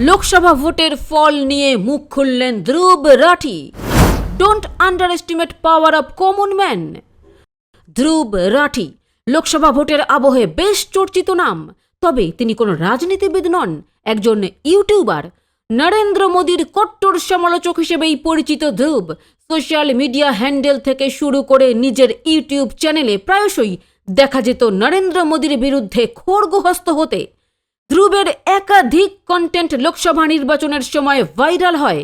লোকসভা ভোটের ফল নিয়ে মুখ খুললেন Dhruv Rathee. Don't underestimate power of common man Dhruv Rathee, Lok Sabha ভোটের আবহে বেশ চর্চিত নাম, তবে তিনি কোনো রাজনীতিবিদ নন, একজন ইউটিউবার। নরেন্দ্র মোদীর কট্টর সমালোচক হিসেবেই পরিচিত ধ্রুব, সোশ্যাল মিডিয়া হ্যান্ডেল থেকে শুরু করে নিজের ইউটিউব চ্যানেলে প্রায়শই দেখা যেত নরেন্দ্র মোদীর বিরুদ্ধে খড়গহস্ত হতে। ধ্রুবের একাধিক কন্টেন্ট লোকসভা নির্বাচনের সময় ভাইরাল হয়।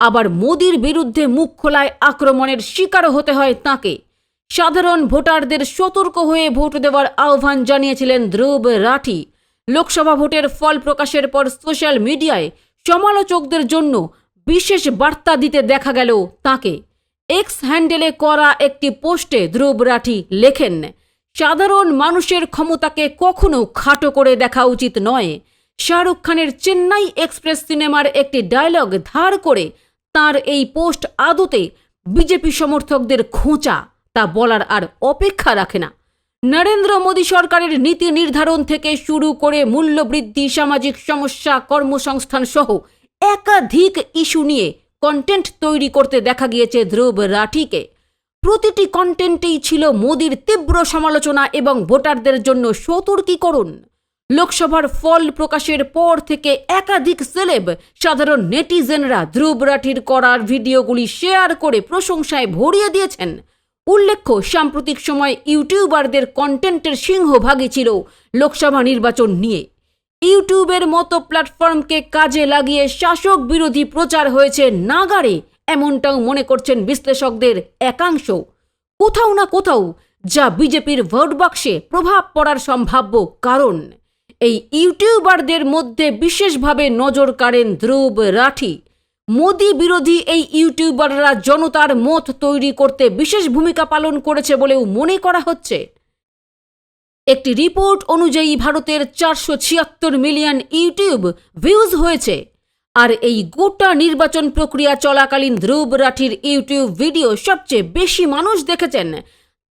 আবার মোদির বিরুদ্ধে মুখ খোলায় আক্রমণের শিকারও হতে হয় তাকে। সাধারণ ভোটারদের সতর্ক হয়ে ভোট দেওয়ার আহ্বান জানিয়েছিলেন ধ্রুব রাঠি। লোকসভা ভোটের ফল প্রকাশের পর সোশ্যাল মিডিয়ায় সমালোচকদের জন্য বিশেষ বার্তা দিতে দেখা গেল তাকে। এক্স হ্যান্ডেলে করা একটি পোস্টে ধ্রুব রাঠি লেখেন সাধারণ মানুষের ক্ষমতাকে কখনো খাটো করে দেখা উচিত নয়। শাহরুখ খানের চেন্নাই এক্সপ্রেস সিনেমার একটি ডায়লগ ধার করে তার এই পোস্ট আদতে বিজেপি সমর্থকদের খোঁচা, তা বলার আর অপেক্ষা রাখে না। নরেন্দ্র মোদী সরকারের নীতি নির্ধারণ থেকে শুরু করে মূল্যবৃদ্ধি, সামাজিক সমস্যা, কর্মসংস্থান সহ একাধিক ইস্যু নিয়ে কন্টেন্ট তৈরি করতে দেখা গিয়েছে ধ্রুব রাঠিকে। প্রতিটি কন্টেন্টেই ছিল মোদির তীব্র সমালোচনা এবং ভোটারদের জন্য সতর্কীকরণ। লোকসভার ফল প্রকাশের পর থেকে একাধিক সেলেব সাধারণ নেটিজেনরা ধ্রুব রাঠির করার ভিডিওগুলি শেয়ার করে প্রশংসায় ভরিয়ে দিয়েছেন। উল্লেখ্য, সাম্প্রতিক সময় ইউটিউবারদের কন্টেন্টের সিংহভাগই ছিল লোকসভা নির্বাচন নিয়ে। ইউটিউবের মতো প্ল্যাটফর্মকে কাজে লাগিয়ে শাসক বিরোধী প্রচার হয়েছে নাগারে এমনটাও মনে করছেন বিশ্লেষকদের একাংশ। কোথাও না কোথাও যা বিজেপির ভোট বাক্সে প্রভাব পড়ার সম্ভাব্য কারণ। এই ইউটিউবারদের মধ্যে বিশেষভাবে নজর কাড়েন ধ্রুব রাঠি। মোদি বিরোধী এই ইউটিউবাররা জনতার মত তৈরি করতে বিশেষ ভূমিকা পালন করেছে বলেও মনে করা হচ্ছে। একটি রিপোর্ট অনুযায়ী ভারতের চারশো ছিয়াত্তর মিলিয়ন ইউটিউব ভিউজ হয়েছে। আর এই গোটা নির্বাচন প্রক্রিয়া চলাকালীন ধ্রুব রাঠির ইউটিউব ভিডিও সবচেয়ে বেশি মানুষ দেখেছেন।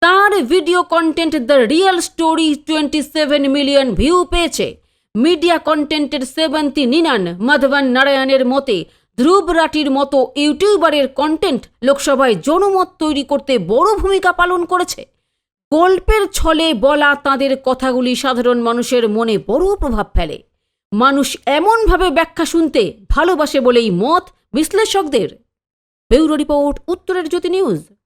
তার video content the real story twenty seven million view পেয়েছে। মিডিয়া কন্টেন্টের সেবন্তী নিনান মাধবন নারায়ণের মতে, ধ্রুব রাঠির মতো ইউটিউবারের কন্টেন্ট লোকসভায় জনমত তৈরি করতে বড় ভূমিকা পালন করেছে। গল্পের ছলে বলা তাদের কথাগুলি সাধারণ মানুষের মনে বড় প্রভাব ফেলে। মানুষ এমনভাবে ব্যাখ্যা শুনতে ভালোবাসে বলেই মত বিশ্লেষকদের। ব্যুরো রিপোর্ট উত্তরের জ্যোতি নিউজ।